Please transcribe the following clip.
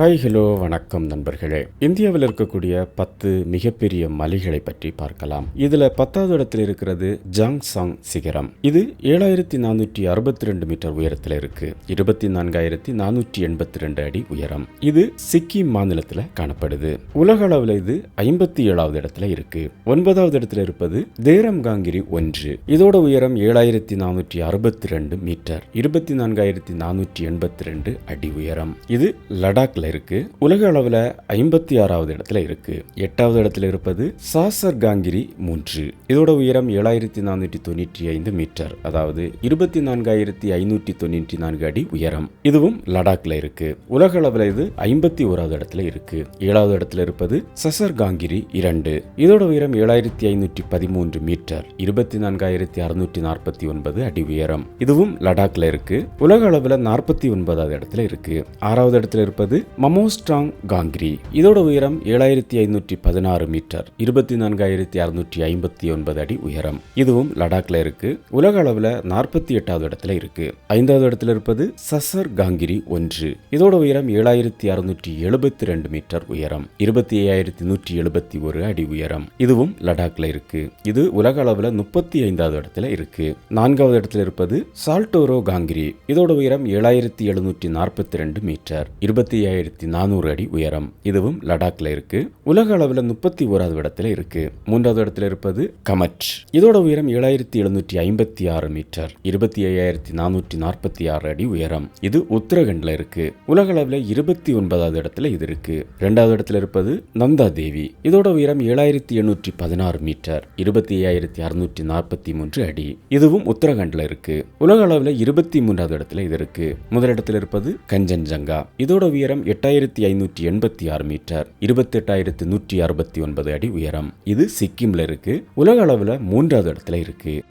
Hi hello வணக்கம் நண்பர்களே. இந்தியாவில் இருக்கக்கூடிய பத்து மிகப்பெரிய மலைகளை பற்றி பார்க்கலாம். இதுல பத்தாவது இடத்துல இருக்கிறது ஜாங்சாங் சிகரம். இது ஏழாயிரத்தி நானூற்றி அறுபத்தி ரெண்டு மீட்டர் உயரத்தில் இருக்கு. இருபத்தி நான்காயிரத்தி நானூற்றி எண்பத்தி ரெண்டு அடி உயரம். இது சிக்கிம் மாநிலத்தில் காணப்படுது. உலக அளவில் இது ஐம்பத்தி ஏழாவது இடத்துல இருக்கு. ஒன்பதாவது இடத்துல இருப்பது தேரம் காங்கிரி ஒன்று. இதோட உயரம் ஏழாயிரத்தி நானூற்றி அறுபத்தி ரெண்டு மீட்டர். இருபத்தி நான்காயிரத்தி நானூற்றி எண்பத்தி ரெண்டு அடி உயரம். இது லடாக்ல இருக்கு. உலக அளவில் ஐம்பத்தி ஆறாவது இடத்துல இருக்கு. எட்டாவது இடத்துல இருப்பது சாசர் காங்கிரி மூன்று. இதோட உயரம் ஏழாயிரத்தி நானூற்றி தொண்ணூற்றி ஐந்து மீட்டர். அதாவது இருபத்தி நான்காயிரத்தி ஐநூற்றி தொண்ணூற்றி நான்கு அடி உயரம். இதுவும் லடாக்ல இருக்கு. உலக அளவில் இது ஐம்பத்தி ஓராவது இடத்துல இருக்கு. ஏழாவது இடத்துல இருப்பது சசர் காங்கிரி இரண்டு. இதோட உயரம் ஏழாயிரத்தி ஐநூற்றி பதிமூன்று மீட்டர். இருபத்தி நான்காயிரத்தி அறுநூற்றி நாற்பத்தி ஒன்பது அடி உயரம். இதுவும் லடாக்ல இருக்கு. உலக அளவில் நாற்பத்தி ஒன்பதாவது இடத்துல இருக்கு. ஆறாவது இடத்துல இருப்பது மமோஸ்ட்ராங் காங்கிரி. இதோட உயரம் ஏழாயிரத்தி ஐநூற்றி பதினாறு மீட்டர். இருபத்தி நான்காயிரத்தி அறுநூற்றி ஐம்பத்தி ஒன்பது அடி உயரம். இதுவும் லடாக்ல இருக்கு. உலக அளவில் நாற்பத்தி எட்டாவது இடத்துல இருக்கு. ஐந்தாவது இடத்துல இருப்பது சசர் காங்கிரி ஒன்று. இதோட உயரம் ஏழாயிரத்தி அறுநூற்றி எழுபத்தி ரெண்டு மீட்டர் உயரம். இருபத்தி ஐயாயிரத்தி நூற்றி எழுபத்தி ஒரு அடி உயரம். இதுவும் லடாக்ல இருக்கு. இது உலக அளவில் முப்பத்தி ஐந்தாவது இடத்துல இருக்கு. நான்காவது இடத்துல இருப்பது சால்டோரோ காங்கிரி. இதோட உயரம் ஏழாயிரத்தி எழுநூற்றி நாற்பத்தி ரெண்டு மீட்டர். இருபத்தி ஐயாயிரத்தி ஏழாயிரத்தி நானூறு அடி உயரம். இதுவும் லடாக்ல இருக்கு. உலக அளவில் முப்பத்தி ஓராவது இடத்துல இருக்கு. மூன்றாவது இடத்துல இருப்பது கமட் இதோட உயரம் ஏழாயிரத்தி எழுநூற்றி ஐம்பத்தி ஆறு மீட்டர். இருபத்தி ஐயாயிரத்தி நானூற்றி நாற்பத்தி ஆறு அடி உயரம். இது உத்தரகண்ட்ல இருக்கு. உலக அளவில் இருபத்தி ஒன்பதாவது இடத்துல இது இருக்கு. இரண்டாவது இடத்துல இருப்பது நந்தா தேவி இதோட உயரம் ஏழாயிரத்தி எண்ணூற்றி பதினாறு மீட்டர். இருபத்தி ஐயாயிரத்தி அறுநூற்றி நாற்பத்தி மூன்று அடி. இதுவும் உத்தரகண்ட்ல இருக்கு. உலக அளவில் இருபத்தி மூன்றாவது இடத்துல இது இருக்கு. முதலிடத்தில் இருப்பது கஞ்சன்ஜங்கா. இதோட உயரம் எட்டாயிரத்தி ஐநூற்றி எண்பத்தி ஆறு மீட்டர் இருபத்தெட்டாயிரத்து நூற்றி அறுபத்தி ஒன்பது அடி உயரம். இது சிக்கிம்ல இருக்கு. உலக அளவில் மூன்றாவது இடத்துல இருக்கு.